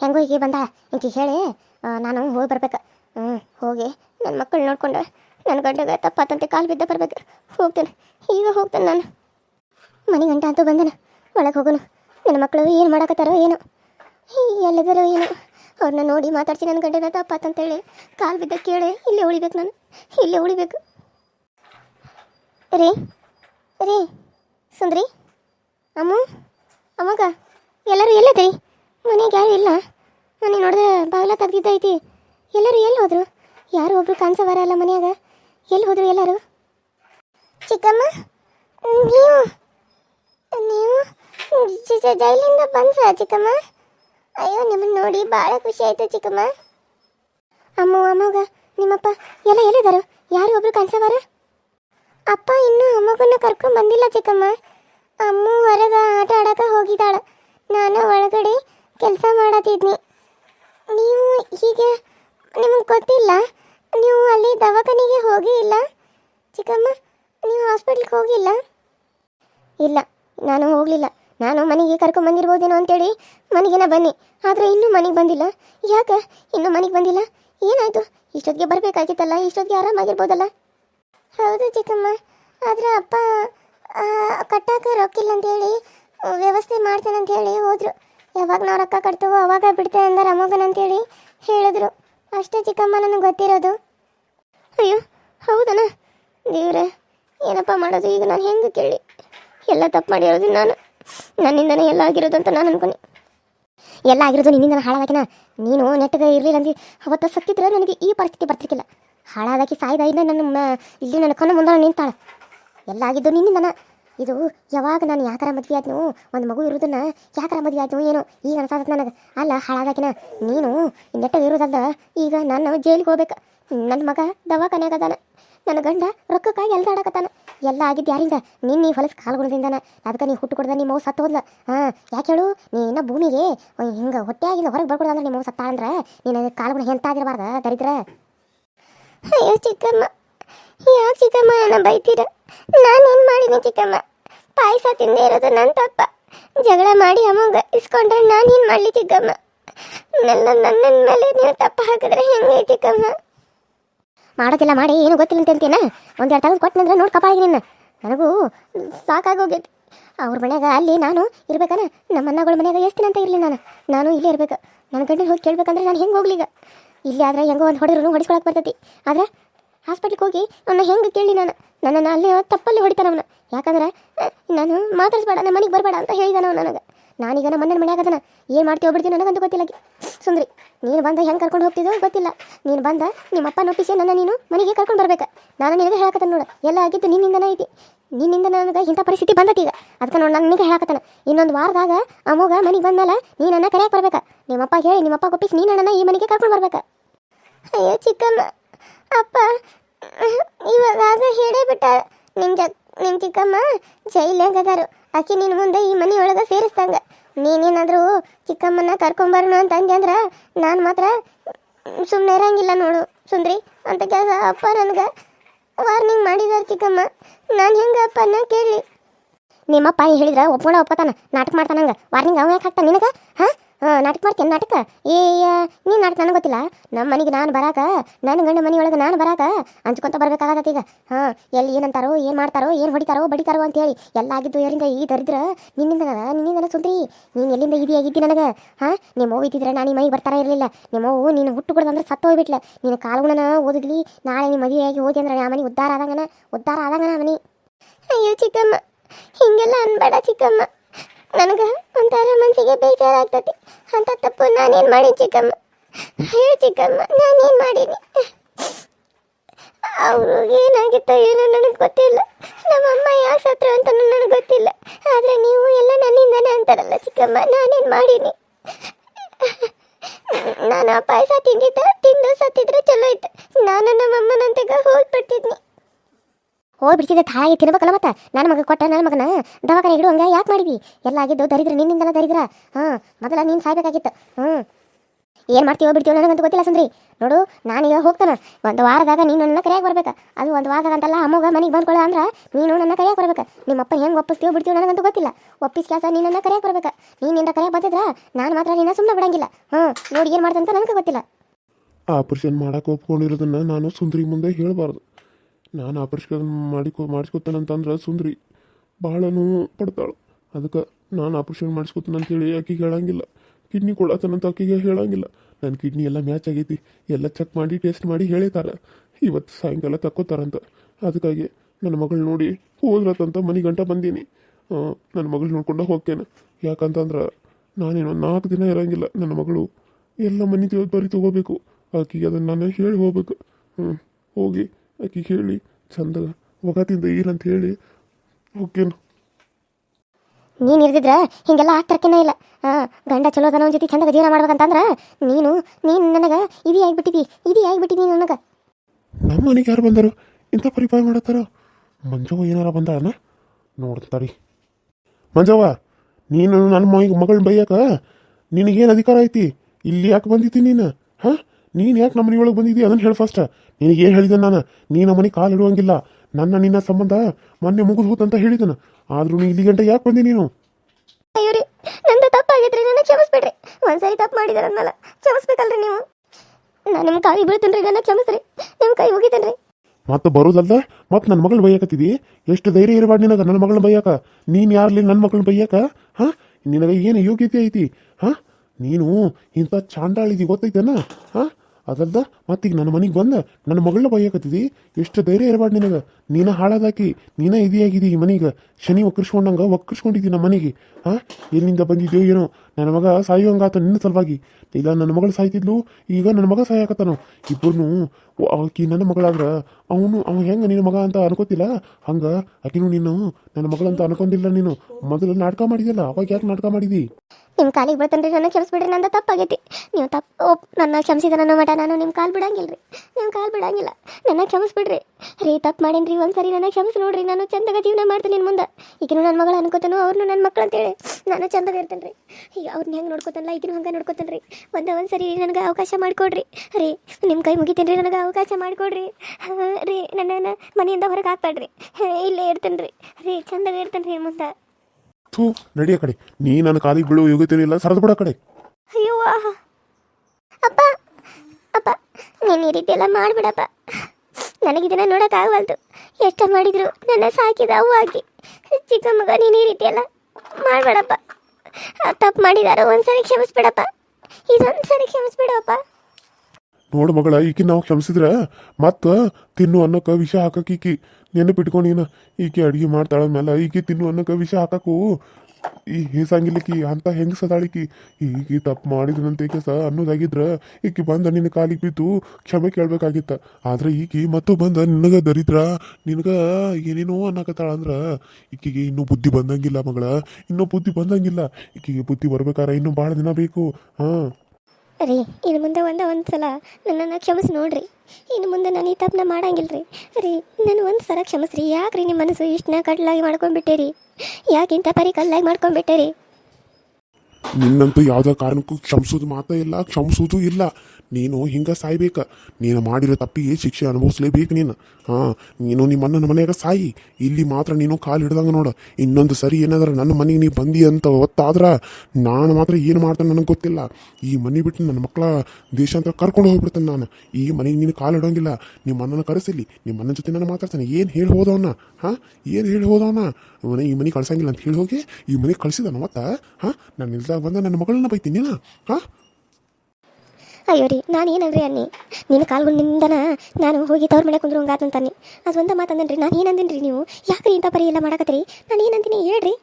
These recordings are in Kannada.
ಹೆಂಗೋ ಹೀಗೆ ಬಂದ ಈಕೆ ಹೇಳಿ ನಾನು ಹೋಗಿ ಬರ್ಬೇಕು. ಹ್ಞೂ ಹೋಗಿ ನನ್ನ ಮಕ್ಕಳು ನೋಡ್ಕೊಂಡು ನನ್ನ ಗಂಡಗ ತಪ್ಪಾತಂತೆ ಕಾಲು ಬಿದ್ದ ಬರ್ಬೇಕು. ಹೋಗ್ತೇನೆ. ಈಗ ಹೋಗ್ತೇನೆ ನಾನು. ಮನೆ ಗಂಟ ಅಂತೂ ಬಂದನ. ಒಳಗೆ ಹೋಗೋನು. ನನ್ನ ಮಕ್ಕಳು ಏನು ಮಾಡಕತ್ತಾರೋ ಏನೋ. ಎಲ್ಲದಾರೋ ಏನೋ. ಅವ್ರನ್ನ ನೋಡಿ ಮಾತಾಡ್ಸಿ ನನ್ನ ಗಂಡನ ತಪ್ಪಾತಂತೇಳಿ ಕಾಲು ಬಿದ್ದ ಕೇಳಿ ಇಲ್ಲೇ ಉಳಿಬೇಕು ನಾನು. ಇಲ್ಲೇ ಉಳಿಬೇಕು. ರೀ ರೀ, ಸುಂದ್ರಿ. ಅಮ್ಮ, ಅಮ್ಮಗ, ಎಲ್ಲರೂ ಎಲ್ಲದ್ರಿ ಮನೆಗೆ ಯಾರು ಇಲ್ಲ. ಮನೆ ನೋಡಿದ್ರೆ ಬಾಗಿಲ ತೆಗ್ದಿದ್ದೈತಿ ಎಲ್ಲರೂ ಎಲ್ಲಿ ಹೋದರು? ಯಾರು ಒಬ್ರು ಕಾಣಿಸವಾರ ಅಲ್ಲ ಮನ್ಯಾಗ. ಎಲ್ಲಿ ಹೋದರು ಎಲ್ಲರೂ? ಚಿಕ್ಕಮ್ಮ, ನೀವು ನೀವು ಜೈಲಿಂದ ಬಂದ್ರ ಚಿಕ್ಕಮ್ಮ? ಅಯ್ಯೋ, ನಿಮ್ಮನ್ನ ನೋಡಿ ಭಾಳ ಖುಷಿ ಆಯಿತು ಚಿಕ್ಕಮ್ಮ. ಅಮ್ಮ, ಅಮ್ಮಗ, ನಿಮ್ಮಪ್ಪ ಎಲ್ಲ ಎಲ್ಲಿದ್ದಾರೆ ಯಾರು ಒಬ್ರು ಕಾಣಿಸವಾರ? ಅಪ್ಪ ಇನ್ನೂ ಅಮ್ಮಗನ್ನ ಕರ್ಕೊಂಡು ಬಂದಿಲ್ಲ ಚಿಕ್ಕಮ್ಮ. ಅಮ್ಮ ಹೊರಗ ಆಟ ಆಡಕ ಹೋಗಿದ್ದಾಳೆ. ನಾನು ಒಳಗಡೆ ಕೆಲಸ ಮಾಡತ್ತಿದ್ನಿ ನೀವು ಹೀಗೆ ನಿಮಗೆ ಗೊತ್ತಿಲ್ಲ, ನೀವು ಅಲ್ಲಿ ದವಾಖಾನೆಗೆ ಹೋಗಿ ಇಲ್ಲ. ಚಿಕ್ಕಮ್ಮ, ನೀವು ಹಾಸ್ಪಿಟ್ಲಿಗೆ ಹೋಗಿಲ್ಲ? ಇಲ್ಲ, ನಾನು ಹೋಗಲಿಲ್ಲ. ನಾನು ಮನೆಗೆ ಕರ್ಕೊಂಬಂದಿರ್ಬೋದೇನೋ ಅಂತೇಳಿ ಮನೆಗೇನ ಬನ್ನಿ. ಆದರೆ ಇನ್ನೂ ಮನೆಗೆ ಬಂದಿಲ್ಲ. ಯಾಕೆ? ಇನ್ನೂ ಮನೆಗೆ ಬಂದಿಲ್ಲ? ಏನಾಯಿತು? ಇಷ್ಟೊತ್ತಿಗೆ ಬರಬೇಕಾಗಿತ್ತಲ್ಲ? ಇಷ್ಟೊತ್ತಿಗೆ ಆರಾಮಾಗಿರ್ಬೋದಲ್ಲ? ಹೌದು ಚಿಕ್ಕಮ್ಮ. ಆದರೆ ಅಪ್ಪ ಕಟ್ಟಾಕ ರೊಕ್ಕಿಲ್ಲ ಅಂತೇಳಿ ವ್ಯವಸ್ಥೆ ಮಾಡ್ತೇನೆ ಅಂತ ಹೇಳಿ ಹೋದ್ರು. ಯಾವಾಗ ನಾವು ರೊಕ್ಕ ಕಟ್ತೇವೋ ಅವಾಗ ಬಿಡ್ತೇವೆ ಅಂದ ರಮೋಗನ್ ಅಂತೇಳಿ ಹೇಳಿದ್ರು. ಅಷ್ಟೇ ಚಿಕ್ಕಮ್ಮ ನನಗೆ ಗೊತ್ತಿರೋದು. ಅಯ್ಯೋ, ಹೌದನ? ದೇವ್ರೆ, ಏನಪ್ಪ ಮಾಡೋದು? ಈಗ ನಾನು ಹೆಂಗೆ ಕೇಳಿ? ಎಲ್ಲ ತಪ್ಪು ಮಾಡಿರೋದು ನಾನು. ನನ್ನಿಂದನೇ ಎಲ್ಲ ಆಗಿರೋದು ಅಂತ ನಾನು ಅನ್ಕೊನಿ ಎಲ್ಲ ಆಗಿರೋದು ನಿನ್ನಿಂದ ಹಾಳಾದಾಕಿನ ನೀನು ನೆಟ್ಟಗೆ ಇರಲಿಲ್ಲ ಅಂದು. ಅವತ್ತು ಸತ್ತಿದ್ರೆ ನನಗೆ ಈ ಪರಿಸ್ಥಿತಿ ಬರ್ತಿರ್ಕಿಲ್ಲ ಹಾಳಾದಾಕಿ ಸಾಯ್ದ ಇನ್ನ ನನ್ನ ಇಲ್ಲಿ ನನ್ನ ಕಣ್ಣು ಮುಂದೆ ನಿಂತಾಳೆ. ಎಲ್ಲ ಆಗಿದ್ದು ನಿನ್ನಿಂದನ? ಇದು ಯಾವಾಗ ನಾನು ಯಾಕರ ಮದ್ವೆ ಆದ್ನು, ಒಂದು ಮಗು ಇರೋದನ್ನ ಯಾಕರ ಮದ್ವೆ ಆಯ್ತು ಏನೋ ಈಗ ಅನ್ಸಾದ ನನಗೆ. ಅಲ್ಲ ಹಾಳಾಗಾಕಿನ ನೀನು ನೆಟ್ಟ ಇರೋದಲ್ದ ಈಗ ನಾನು ಜೈಲಿಗೆ ಹೋಗ್ಬೇಕು. ನನ್ನ ಮಗ ದವಾಖಾನ್ಯಾಗ ಅದಾನ. ನನ್ನ ಗಂಡ ರೊಕ್ಕಕ್ಕಾಗಿ ಎಲ್ದಾಡಕತ್ತಾನ ಎಲ್ಲ ಆಗಿದ್ದ ಯಾರಿಂದ? ನಿನ್ನ ಈ ಹೊಲಸು ಕಾಲ್ಗುಣದಿಂದನ ಅದಕ್ಕೆ ನೀ ಹುಟ್ಟು ಕೊಡ್ದ ನಿಮ್ಮ ಸತ್ತು ಹೋದ್ಲ. ಹಾಂ, ಯಾಕೆ ಹೇಳು? ನೀ ಇನ್ನ ಭೂಮಿಗೆ ಹಿಂಗೆ ಆಗಿಲ್ಲ ಹೊರಗೆ ಬರ್ಕೊಡ್ದಂದ್ರೆ ನಿಮ್ಮ ಮಗು ಸತ್ತಾಳಂದ್ರೆ? ನೀನು ಕಾಲ್ಗುಣ ಎಂತಾಗಿರಬಾರ್ದ, ದರಿದ್ರ? ಅಯ್ಯೋ ಚಿಕ್ಕಮ್ಮ. ಯಾಕೆ ಚಿಕ್ಕಮ್ಮ, ನನ್ನ ಬೈತೀರ? ನಾನೇನು ಮಾಡೀನಿ ಚಿಕ್ಕಮ್ಮ? ಪಾಯಸ ತಿಂದೇ ಇರೋದು ನನ್ನ ತಪ್ಪ. ಜಗಳ ಮಾಡಿ ಅಮ್ಮಗ ಇಸ್ಕೊಂಡ್ರೆ ನಾನೇನು ಮಾಡಲಿ ಚಿಕ್ಕಮ್ಮ ನನ್ನ ನನ್ನ ಮೇಲೆ ನೀವು ತಪ್ಪ ಹಾಕಿದ್ರೆ ಹೆಂಗೆ ಚಿಕ್ಕಮ್ಮ ಮಾಡೋದಿಲ್ಲ ಮಾಡಿ, ಏನು ಗೊತ್ತಿಲ್ಲ ಅಂತ ಅಂತೀನ ಒಂದೆರಡು ತೆಗೆದು ಕೊಟ್ಟನಂದ್ರೆ ನೋಡಿ ಕಪಾಳಿಗೆ ನಿನ್ನ. ನನಗೂ ಸಾಕಾಗೋಗೈತಿ ಅವ್ರ ಮನ್ಯಾಗ ಅಲ್ಲಿ ನಾನು ಇರ್ಬೇಕಾನ? ನಮ್ಮ ಅನ್ನಗಳ ಮನ್ಯಾಗ ಎಷ್ಟು ಅಂತ ಇರಲಿ ನಾನು? ನಾನು ಇಲ್ಲೇ ಇರ್ಬೇಕು. ನನ್ನ ಗಂಡನ ಹೋಗಿ ಕೇಳ್ಬೇಕಂದ್ರೆ ನಾನು ಹೆಂಗೆ ಹೋಗ್ಲಿಗ ಇಲ್ಲಿ ಆದ್ರೆ ಹೆಂಗೋ ಒಂದು ಹೊಡೆದ್ರು ಹೊಡಿಸ್ಕೊಳಕ್ಕೆ ಬರ್ತೈತಿ. ಆದ್ರೆ ಹಾಸ್ಪಿಟ್ಲಿಗೆ ಹೋಗಿ ಅವನ್ನ ಹೆಂಗೆ ಕೇಳಿ ನಾನು? ನನ್ನನ್ನು ಅಲ್ಲಿ ತಪ್ಪಲ್ಲಿ ಹೊಡಿತಾನೆ ಅವನು ಯಾಕಂದ್ರೆ ನಾನು ಮಾತಾಡಿಸ್ಬೇಡ ನಮ್ಮ ಮನೆಗೆ ಬರಬೇಡ ಅಂತ ಹೇಳಿದಾನ ಅವನು ನನಗೆ. ನಾನೀಗ ನಮ್ಮ ಮನೆ ಮನ್ಯಾಗ ಅದನ್ನ ಏನು ಮಾಡ್ತೀವಿ ಹೋಗ್ಬಿಡ್ತೀವಿ ನನಗಂತೂ ಗೊತ್ತಿಲ್ಲ ಸುಂದ್ರಿ, ನೀನು ಬಂದ ಹೆಂಗೆ ಕರ್ಕೊಂಡು ಹೋಗ್ತಿದ್ದೋ ಗೊತ್ತಿಲ್ಲ. ನೀನು ಬಂದ ನಿಮ್ಮ ಅಪ್ಪ ನನ್ನ ನೀನು ಮನೆಗೆ ಕರ್ಕೊಂಡು ಬರ್ಬೇಕು. ನಾನು ನಿನಗೆ ಹೇಳಕತ್ತಾನ ನೋಡು, ಎಲ್ಲ ಆಗಿದ್ದು ನಿನ್ನಿಂದನೇ ಐತಿ. ನಿನ್ನಿಂದ ನನಗೆ ಇಂಥ ಪರಿಸ್ಥಿತಿ ಬಂದತಿ ಈಗ. ಅದಕ್ಕೆ ನೋಡಿ ನಾನು ನಿನಗೆ ಹೇಳಕತ್ತಾನ. ಇನ್ನೊಂದು ವಾರದಾಗ ಅಮ್ಮಗ ಮನೆಗೆ ಬಂದ್ಮೇಲೆ ನೀನು ನನ್ನ ಕರೆಯಕ್ಕೆ ಬರ್ಬೇಕು. ನಿಮ್ಮಪ್ಪ ಹೇಳಿ ನಿಮ್ಮಪ್ಪ ಒಪ್ಪಿಸಿ ನೀನು ನನ್ನ ಈ ಮನೆಗೆ ಕರ್ಕೊಂಡು ಬರ್ಬೇಕು. ಅಯ್ಯೋ ಚಿಕ್ಕಮ್ಮ, ಅಪ್ಪ ಇವಾಗ ಹೇಳೇ ಬಿಟ್ಟ. ನಿನ್ ಜ ನಿಮ್ ಚಿಕ್ಕಮ್ಮ ಜೈಲ್ಯಾಗ ಅದಾರು ಆಕಿ ನಿನ್ನ ಮುಂದೆ ಈ ಮನೆಯೊಳಗೆ ಸೇರಿಸ್ದಂಗ. ನೀನೇನಾದರೂ ಚಿಕ್ಕಮ್ಮನ ಕರ್ಕೊಂಬರೋಣ ಅಂತ ಅಂದ್ರ ನಾನು ಮಾತ್ರ ಸುಮ್ಮನೆ ಇರಂಗಿಲ್ಲ ನೋಡು ಸುಂದ್ರಿ ಅಂತ ಕೆಲಸ ಅಪ್ಪ ನನಗೆ ವಾರ್ನಿಂಗ್ ಮಾಡಿದಾರೆ ಚಿಕ್ಕಮ್ಮ. ನಾನು ಹೆಂಗೆ ಅಪ್ಪನ ಕೇಳಿ ನಿಮ್ಮಪ್ಪ ಹೇಳಿದ್ರೆ ಒಪ್ಕೊಂಡ ಒಪ್ಪತಾನ ನಾಟಕ ಮಾಡ್ತಾನಂಗ. ವಾರ್ನಿಂಗ್ ಅವ ಯಾಕೆ ಹಾಕ್ತಾನ ನಿನಗ, ಹಾಂ? ನಾಟಕ ಮಾಡ್ತೇನೆ ನಾಟಕ? ಏ ನೀನು ನಾಟಕ ನನಗೆ ಗೊತ್ತಿಲ್ಲ? ನಮ್ಮ ಮನೆಗೆ ನಾನು ಬರಾಕ ನನ್ನ ಗಂಡ ಮನೆಯೊಳಗೆ ನಾನು ಬರಾಕ ಹಂಚ್ಕೊಂತ ಬರ್ಬೇಕಾಗತ್ತೆ ಈಗ. ಹಾಂ, ಎಲ್ಲಿ ಏನಂತಾರೋ, ಏನು ಮಾಡ್ತಾರೋ, ಏನು ಹೊಡಿತಾರೋ, ಬಡಿತಾರೋ ಅಂತೇಳಿ. ಎಲ್ಲ ಆಗಿದ್ದು ಯಾರಿಂದ ಈ ದರಿದ್ರ? ನಿನ್ನಿಂದ ನಿನ್ನಿಂದ ಸುಂದ್ರಿ? ನೀನು ಎಲ್ಲಿಂದ ಇದಿ ಆಗಿದ್ದಿ ನನಗೆ? ಹಾ ನಿಮ್ಮ ಅವ್ವ ಇದ್ದಿದ್ರೆ ನಾನು ಈ ಮನೆಗೆ ಬರ್ತಾರ ಇರಲಿಲ್ಲ. ನಿಮ್ಮ ಅವ್ವು ನೀನು ಹುಟ್ಟು ಕೊಡೋದಂದ್ರೆ ಸತ್ತು ಹೋಗ್ಬಿಟ್ಲೆ. ನೀನು ಕಾಲುಗುಣನ ಓದಿದ್ಲಿ ನಾಳೆ ನಿಮ್ಮ ಮದುವೆಯಾಗಿ ಹೋಗಿ ಅಂದ್ರೆ ಆ ಮನೆ ಉದ್ಧಾರ ಆದಂಗನ? ಉದ್ಧಾರ ಆದಂಗನ ಮನೆ? ಅಯ್ಯೋ ಚಿಕ್ಕಮ್ಮ, ಹಿಂಗೆಲ್ಲ ಅನ್ಬೇಡ ಚಿಕ್ಕಮ್ಮ. ನನಗೆ ಒಂಥರ ಮನಸ್ಸಿಗೆ ಬೇಜಾರಾಗ್ತತಿ ಅಂತ ತಪ್ಪು ನಾನೇನು ಮಾಡಿ ಚಿಕ್ಕಮ್ಮ? ಹೇಳಿ ಚಿಕ್ಕಮ್ಮ, ನಾನೇನು ಮಾಡೀನಿ? ಅವರು ಏನಾಗಿತ್ತೋ ಏನೋ ನನಗೆ ಗೊತ್ತಿಲ್ಲ. ನಮ್ಮಮ್ಮ ಯಾಕೆ ಸತ್ರ ಅಂತ ನನಗೆ ಗೊತ್ತಿಲ್ಲ. ಆದರೆ ನೀವು ಎಲ್ಲ ನನ್ನಿಂದನೇ ಅಂತಾರಲ್ಲ ಚಿಕ್ಕಮ್ಮ, ನಾನೇನು ಮಾಡೀನಿ? ನಾನು ಆ ಪಾಯಸ ತಿಂದಿದ್ದ, ತಿಂದು ಸತ್ತಿದ್ರೆ ಚಲೋ ಇತ್ತು. ನಾನು ನಮ್ಮಮ್ಮನಂತೆಗ ಹೋಗ್ಬಿಡ್ತಿದ್ನಿ. ಹೋಗ್ಬಿಡ್ತಿದ್ದೆ ತಾಯಿ ತಿನ್ಬೇಕಲ್ಲ ಮತ್ತೆ? ನನ್ನ ಮಗ ಕೊಟ್ಟ ನನ್ನ ಮಗನ? ದವಾಖಾನೆ ಇಡುವಂಗ ಯಾಕೆ ಮಾಡಿದಿ ಎಲ್ಲ ಆಗಿದ್ದು ದರಿದ್ರ, ನಿನ್ನಿಂದಲ್ಲ ದರಿದ್ರ. ಹಾಂ ಮೊದಲ ನೀನು ಸಾಯ್ಬೇಕಾಗಿತ್ತು. ಹ್ಞೂ ಏನು ಮಾಡ್ತೀವೋ ಬಿಡ್ತೀವೋ ನನಗಂತೂ ಗೊತ್ತಿಲ್ಲ ಸುಂದ್ರಿ. ನೋಡು ನಾನೀಗ ಹೋಗ್ತಾನೆ. ಒಂದು ವಾರದಾಗ ನೀನು ನನ್ನ ಕರೆಯಾಗಿ ಬರ್ಬೇಕು. ಅದು ಒಂದು ವಾರದಾಗ ಅಂತಲ್ಲ ಅಮ್ಮಗ ಮನೆಗೆ ಬಂದ್ಕೊಳ್ಳ ಅಂದ್ರೆ ನೀನು ನನ್ನ ಕರೆಯಾಗಿ ಬರ್ಬೇಕು. ನಿಮ್ಮಪ್ಪ ಹೆಂಗೆ ಒಪ್ಪಿಸ್ತೀವೋ ಬಿಡ್ತೀವೋ ನನಗಂತೂ ಗೊತ್ತಿಲ್ಲ. ಒಪ್ಪಿಸ್ ಕೆಲಸ ನೀನು ನನ್ನ ಕರೆಯಾಗಿ ಬರ್ಬೇಕು. ನೀನು ನಿನ್ನ ಕರೆಯಾಗಿ ಬಂದಿದ್ರ ನಾನು ಮಾತ್ರ ನಿನ್ನ ಸುಮ್ಮನೆ ಬಿಡಂಗಿಲ್ಲ. ಹ್ಞೂ ನೋಡಿ ಏನು ಮಾಡ್ದಂತ ನನಗೆ ಗೊತ್ತಿಲ್ಲ. ಆಪರೇಷನ್ ಮಾಡಕ್ಕೆ ಒಪ್ಕೊಂಡಿರೋದನ್ನ ನಾನು ಸುಂದ್ರಿ ಮುಂದೆ ಹೇಳಬಾರ್ದು. ನಾನು ಆಪರೇಷನ್ ಮಾಡಿಕೊ, ಮಾಡಿಸ್ಕೊತಾನಂತಂದ್ರೆ ಸುಂದ್ರಿ. ಭಾಳ ನೋವು ಪಡ್ತಾಳೆ. ಅದಕ್ಕೆ ನಾನು ಆಪರೇಷನ್ ಮಾಡಿಸ್ಕೊತಾನೆ ಅಂತೇಳಿ ಆಕಿಗೆ ಹೇಳಂಗಿಲ್ಲ. ಕಿಡ್ನಿ ಕೊಡತ್ತಾನಂತ ಆಕಿಗೆ ಹೇಳಂಗಿಲ್ಲ. ನನ್ನ ಕಿಡ್ನಿ ಎಲ್ಲ ಮ್ಯಾಚ್ ಆಗೈತಿ. ಎಲ್ಲ ಚೆಕ್ ಮಾಡಿ, ಟೆಸ್ಟ್ ಮಾಡಿ ಹೇಳಿತಾರೆ. ಇವತ್ತು ಸಾಯಂಕಾಲ ತಕ್ಕೋತಾರಂತ. ಅದಕ್ಕಾಗಿ ನನ್ನ ಮಗಳು ನೋಡಿ ಹೋದ್ರತಂತ ಮನೆ ಗಂಟ ಬಂದೀನಿ. ನನ್ನ ಮಗಳು ನೋಡ್ಕೊಂಡು ಹೋಗ್ತೇನೆ. ಯಾಕಂತಂದ್ರೆ ನಾನೇನು ನಾಲ್ಕು ದಿನ ಇರಂಗಿಲ್ಲ. ನನ್ನ ಮಗಳು ಎಲ್ಲ ಮನೆ ಬರೀ ತಗೋಬೇಕು. ಆಕಿಗೆ ಅದನ್ನು ನಾನು ಹೇಳಿ ಹೋಗ್ಬೇಕು. ಹ್ಞೂ ಹೋಗಿ ಆಕಿಗೆ ಕೇಳಿ ಚಂದ ಒಗತಿಂದ ಏನಂತ ಹೇಳಿ ಓಕೆನು ನೀನು ಇರ್ದಿದ್ರ ಹಿಂಗೆಲ್ಲ ಆಗ್ತರಕ್ಕೇನ ಇಲ್ಲ. ಹಾಂ ಗಂಡ ಚಲೋ ಅದನ್ನ ಜೊತೆ ಚಂದಾಗ ಜೀವನ ಮಾಡ್ಬೇಕಂತಂದ್ರೆ ನೀನು ನೀನು ನನಗೆ ಇದೀ ಆಗಿಬಿಟ್ಟಿದಿ ಇದೇ ಆಗಿಬಿಟ್ಟಿದಿ ನನಗೆ. ನಮ್ಮ ಮನೆಗೆ ಯಾರು ಬಂದರು? ಇಂಥ ಪರಿಪಾಯ ಮಾಡತ್ತಾರ? ಮಂಜವ್ವ ಏನಾರ ಬಂದಾಳನ? ನೋಡ್ತಾರಿ ಮಂಜವ್ವ ನೀನು ನನ್ನ ಮಗ ಮಗಳು ಬೈಯಾಕ ನಿನಗೇನು ಅಧಿಕಾರ ಐತಿ? ಇಲ್ಲಿ ಯಾಕೆ ಬಂದಿತ್ತಿ ನೀನು? ಹಾಂ? ನೀನು ಯಾಕೆ ನಮ್ಮ ಮನೆಯೊಳಗೆ ಬಂದಿದ್ದೀಯ ಅದನ್ನು ಹೇಳಿ ಫಸ್ಟ್ ನಿನಗೆ ಏನು ಹೇಳಿದೆ ನಾನು? ನೀ ನಮ್ಮ ಮನೆ ಕಾಲು ಇಡುವಂಗಿಲ್ಲ ನನ್ನ ನಿನ್ನ ಸಂಬಂಧ ಮೊನ್ನೆ ಮುಗಿದು ಅಂತ ಹೇಳಿದನು. ಆದರೂ ನೀ ಇಲ್ಲಿ ಗಂಟೆ ಯಾಕೆ ಬಂದಿ ನೀನು? ಅಯ್ಯೋ ರೀ ನಂದು ತಪ್ಪಾಗೈತ್ರಿ ನನ್ನ ಕ್ಷಮಿಸ್ಬಿಡ್ರಿ. ಒಂದ್ಸರಿ ತಪ್ಪು ಮಾಡಿದಾರೆ ಅಂದಲ್ಲ ಕ್ಷಮಿಸ್ಬೇಕಲ್ರಿ ನೀವು. ನಾನು ನಿಮ್ಮ ಕಾಲಿಗೆ ಬೀಳ್ತೀನಿ ರೀ ನನ್ನ ಕ್ಷಮಿಸ್ರಿ. ನಿಮ್ಮ ಕೈ ಮುಗಿತೇನೆ ರೀ ಮತ್ತೆ ಬರೋದಲ್ದ? ಮತ್ತೆ ನನ್ನ ಮಗಳು ಬೈಯಾಕತ್ತಿದಿ? ಎಷ್ಟು ಧೈರ್ಯ ಇರಬಾರ್ದು ನಿನಗೆ ನನ್ನ ಮಗಳನ್ನ ಬೈಯಾಕ? ನೀನು ಯಾರ್ಲಿ ನನ್ನ ಮಗಳನ್ನ ಬೈಯಾಕ? ಹಾಂ? ನಿನಗೆ ಏನು ಯೋಗ್ಯತೆ ಐತಿ? ಹಾಂ? ನೀನು ಇಂಥ ಚಾಂಡಾಳಿದಿ ಗೊತ್ತೈತೇನ? ಹಾಂ? ಅದಲ್ದ ಮತ್ತೀಗ ನನ್ನ ಮನೆಗೆ ಬಂದ, ನನ್ನ ಮಗಳನ್ನ ಬೈಯಕತ್ತಿದಿ ಎಷ್ಟು ಧೈರ್ಯ ಇರಬಾರ್ದು ನಿನಗೆ. ನೀನ ಹಾಳಾದಾಕಿ, ನೀನ ಇದಿಯಾಗಿದಿ ಈ ಮನೆಗೆ. ಶನಿ ಒಕ್ಕರ್ಸ್ಕೊಂಡಂಗ ಒಕ್ಕರ್ಸ್ಕೊಂಡಿದ್ದಿ ನಮ್ಮ ಮನೆಗೆ. ಹಾ? ಎಲ್ಲಿಂದ ಬಂದಿದ್ಯೋ ಏನೋ. ನನ್ನ ಮಗ ಸಾಯೋಂಗಾತ ನಿನ್ನ ಸಲುವಾಗಿ. ಇಲ್ಲ ನನ್ನ ಮಗಳು ಸಾಯ್ತಿದ್ಲು, ಈಗ ನನ್ನ ಮಗ ಸಾಯಕತ್ತಾನು. ಇಬ್ಬರು ಆಕಿ ನನ್ನ ಮಗಳಾದ್ರ. ಅವನು, ಅವ ಹೆಂಗ ನಿನ್ನ ಮಗ ಅಂತ ಅನ್ಕೋತಿಲ್ಲ? ಹಂಗ, ಆಕಿನೂ ನೀನು ನನ್ನ ಮಗಳಂತ ಅನ್ಕೊಂಡಿಲ್ಲ ನೀನು. ಮೊದಲು ನಾಟಕ ಮಾಡಿದ್ಯಲ್ಲ, ಅವಾಗ ಯಾಕೆ ನಾಟಕ ಮಾಡಿದಿ? ನಿಮ್ಮ ಕಾಲಿಗೆ ಬರ್ತಾನೆ ರೀ ನನ್ನ ಕ್ಷಮಿಸ್ಬಿಡ್ರಿ ನಂದು ತಪ್ಪಾಗೈತಿ. ನೀವು ತಪ್ಪು ಒಪ್, ನನ್ನ ಕ್ಷಮಿಸಿದ ನನ್ನ ಮಠ, ನಾನು ನಿಮ್ಮ ಕಾಲು ಬಿಡಂಗಿಲ್ಲ ರೀ ನಿಮ್ಮ ಕಾಲು ಬಿಡಂಗಿಲ್ಲ. ನನ್ನ ಕ್ಷಮಿಸ್ಬಿಡ್ರಿ. ರೀ ತಪ್ಪು ಮಾಡೇನಿ ರೀ ಒಂದ್ಸರಿ ನನ್ನ ಕ್ಷಮಿಸಿ ನೋಡ್ರಿ. ನಾನು ಚಂದಾಗ ಜೀವನ ಮಾಡ್ತೀನಿ ನಿನ್ನ ಮುಂದೆ. ಈಗಿನೂ ನನ್ನ ಮಗಳು ಅನ್ಕೋತಾನು ಅವ್ರನ್ನೂ ನನ್ನ ಮಕ್ಕಳು ಅಂತೇಳಿ. ನಾನು ಚಂದಾಗ ಇರ್ತೇನೆ ರೀ ಈಗ ಅವ್ರನ್ನ ಹೆಂಗೆ ನೋಡ್ಕೊತಾನಲ್ಲ ಈಗಿನೂ ಹಂಗೆ ನೋಡ್ಕೊತಾನೆ ರೀ ಒಂದೇ ಒಂದು ನನಗೆ ಅವಕಾಶ ಮಾಡಿಕೊಡ್ರಿ. ರೀ ನಿಮ್ಮ ಕೈ ಮುಗಿತೇನ್ರಿ ರೀ ನನಗೆ ಅವಕಾಶ ಮಾಡಿಕೊಡ್ರಿ. ರೀ, ನನ್ನ ಮನೆಯಿಂದ ಹೊರಗೆ ಹಾಕ್ಬೇಡ್ರಿ. ಇಲ್ಲೇ ಇರ್ತೇನೆ ರೀ ರೀ ಚಂದಾಗ ಇರ್ತೇನೆ ರೀ ಮುಂದೆ. ಥೂ ನಡಿಯ ಕಡೆ. ನೀ ನನ್ನ ಕಾಲಿಗೆ ಬೀಳುವ ಯೋಗ್ಯತೆನಿಲ್ಲ ಸರದು ಬಿಡ ಕಡೆ. ಅಯ್ಯೋ ಅಪ್ಪ ಅಪ್ಪ, ನೀನು ಈ ರೀತಿ ಎಲ್ಲ ಮಾಡಿಬಿಡಪ್ಪ. ನನಗಿದನ್ನ ನೋಡೋಕ್ಕಾಗವಲ್ದು ಎಷ್ಟ ಮಾಡಿದ್ರು ನನ್ನ ಸಾಕಿದ ಅವ್ವ ಆಗಿ ಚಿಕ್ಕ ಮಗ, ನೀನು ಈ ರೀತಿ ಎಲ್ಲ ಮಾಡಬೇಡಪ್ಪ. ತಪ್ಪು ಮಾಡಿದಾರೋ ಒಂದ್ಸರಿ ಕ್ಷಮಿಸ್ಬಿಡಪ್ಪ. ಇದೊಂದ್ಸರಿ ಕ್ಷಮಿಸ್ಬಿಡಪ್ಪ. ನೋಡು ಮಗಳ ಈಕಿ ನಾವು ಕ್ಷಮಿಸಿದ್ರ ಮತ್ತ ತಿನ್ನು ಅನ್ನಕ್ಕೆ ವಿಷ ಹಾಕಕ್ ಈಕಿ. ನೆನಪಿಟ್ಕೊಂಡು ನೀನು. ಈಕಿ ಅಡುಗೆ ಮಾಡ್ತಾಳ ಮೇಲೆ ಈಕಿ ತಿನ್ನು ಅನ್ನಕ್ಕೆ ವಿಷ ಹಾಕಕು ಈ ಹೇಸಂಗಿಲಿಕ್ಕಿ, ಅಂತ ಹೆಂಗ್ ಸದಾಳಿಕಿ ಈಕಿ ತಪ್ಪು ಮಾಡಿದ್ರಂತ ಈಕೆ ಸ ಅನ್ನೋದಾಗಿದ್ರ ಈಕಿ ಬಂದ ನಿನ್ನ ಕಾಲಿಗೆ ಬಿದ್ದು ಕ್ಷಮೆ ಕೇಳ್ಬೇಕಾಗಿತ್ತ. ಆದ್ರೆ ಈಕಿ ಮತ್ತು ಬಂದ ನಿನಗೆ ದರಿದ್ರ, ನಿನಗ ಏನೇನೋ ಅನ್ನಕತ್ತಾಳ ಅಂದ್ರೆ ಈಕಿಗೆ ಇನ್ನೂ ಬುದ್ಧಿ ಬಂದಂಗಿಲ್ಲ ಮಗಳ, ಇನ್ನೂ ಬುದ್ಧಿ ಬಂದಂಗಿಲ್ಲ. ಈಕಿಗೆ ಬುದ್ಧಿ ಬರ್ಬೇಕಾರ ಇನ್ನೂ ಭಾಳ ದಿನ ಬೇಕು. ಹಾಂ. ರೀ ಇನ್ನು ಮುಂದೆ ಒಂದ ಒಂದು ಸಲ ನನ್ನನ್ನು ಕ್ಷಮಿಸಿ ನೋಡ್ರಿ. ಇನ್ನು ಮುಂದೆ ನಾನು ಈ ತಪ್ಪನ್ನ ಮಾಡಂಗಿಲ್ಲ ರೀ ರೀ ನಾನು ಒಂದು ಸಲ ಕ್ಷಮಿಸ್ರಿ. ಯಾಕೆ ರೀ ನಿಮ್ಮ ಮನಸ್ಸು ಇಷ್ಟನ್ನ ಕಡ್ಲಾಗಿ ಮಾಡ್ಕೊಂಡ್ಬಿಟ್ಟೇರಿ ಯಾಕಿಂತ ಪರಿ ಕಲ್ಲಾಗಿ ಮಾಡ್ಕೊಂಡ್ಬಿಟ್ಟೇರಿ ನಿನ್ನಂತೂ ಯಾವುದೇ ಕಾರಣಕ್ಕೂ ಕ್ಷಮಿಸೋದು ಮಾತ್ರ ಇಲ್ಲ, ಕ್ಷಮಿಸೋದು ಇಲ್ಲ. ನೀನು ಹಿಂಗೆ ಸಾಯ್ಬೇಕು. ನೀನು ಮಾಡಿರೋ ತಪ್ಪಿಗೆ ಶಿಕ್ಷೆ ಅನುಭವಿಸ್ಲೇಬೇಕು ನೀನು. ಹಾಂ, ನೀನು ನಿಮ್ಮ ಅಣ್ಣನ ಮನೆಯಾಗ ಸಾಯಿ. ಇಲ್ಲಿ ಮಾತ್ರ ನೀನು ಕಾಲು ಹಿಡ್ದಂಗೆ ನೋಡು. ಇನ್ನೊಂದು ಸರಿ ಏನಾದ್ರೆ ನನ್ನ ಮನೆಗೆ ನೀ ಬಂದಿ ಅಂತ ಒತ್ತಾದ್ರ ನಾನು ಮಾತ್ರ ಏನು ಮಾಡ್ತಾನೆ ನನಗೆ ಗೊತ್ತಿಲ್ಲ. ಈ ಮನೆ ಬಿಟ್ಟು ನನ್ನ ಮಕ್ಕಳ ದೇಶಾಂತರ ಕರ್ಕೊಂಡು ಹೋಗ್ಬಿಡ್ತೇನೆ ನಾನು. ಈ ಮನೆಗೆ ನೀನು ಕಾಲು ಇಡೋಂಗಿಲ್ಲ ನಿಮ್ಮ ಅಣ್ಣನ ಕರೆಸಿಲ್ಲಿ ನಿಮ್ಮ ಅಣ್ಣನ ಜೊತೆ ನಾನು ಮಾತಾಡ್ತೇನೆ. ಏನು ಹೇಳಿ ಹೋದವನ? ಹಾಂ, ಏನು ಹೇಳಿ ಹೋದವನ? ಇವನ ಈ ಮನೆ ಕಳ್ಸಂಗಿಲ್ಲ ಅಂತ ಹೇಳಿ ಹೋಗಿ ಈ ಮನೆಗೆ ಕಳಿಸಿದ ಮತ್ತೆ ಹಾಂ? ನಾನು ಇಲ್ದಾಗ ಬಂದ ನನ್ನ ಮಗಳನ್ನ ಬೈತೀನಿ ಹಾಂ? ಅಯ್ಯೋ ರೀ ನಾನು ಏನಂದ್ರಿ ಅನ್ನಿ? ನಿನ್ನ ಕಾಲ್ಗುಂದಿಂದನ ನಾನು ಹೋಗಿ ತವ್ರ ಮನೆ ಕುಂದ್ರು ಹಂಗಾತ್ ಅಂತಾನೆ ಅದು ಒಂದ ಮಾತಂದನ್ರಿ ನಾನು ಏನಂದಿನಿ ರೀ ನೀವು? ಯಾಕ್ರಿ ಇಂಥ ಪರಿ ಎಲ್ಲ ಮಾಡಕತ್ತೀರಿ? ನಾನು ಏನಂತೀನಿ ಹೇಳ್ರಿ.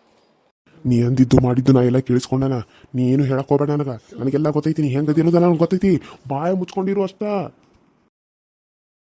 ನೀ ಅಂದಿದ್ದು ಮಾಡಿದ್ದು ನಾ ಎಲ್ಲ ಕೇಳಿಸ್ಕೊಂಡನ. ನೀ ಏನು ಹೇಳಕ್ ಹೋಗ್ಬೇಡ ನನಗೆ. ನನಗೆಲ್ಲ ಗೊತ್ತೈತಿ ನೀ ಹೆಂಗದಿ ಅನ್ನೋದೆಲ್ಲ ನನಗೆ ಗೊತ್ತೈತಿ. ಬಾಯ ಮುಚ್ಕೊಂಡಿರು ಅಷ್ಟ.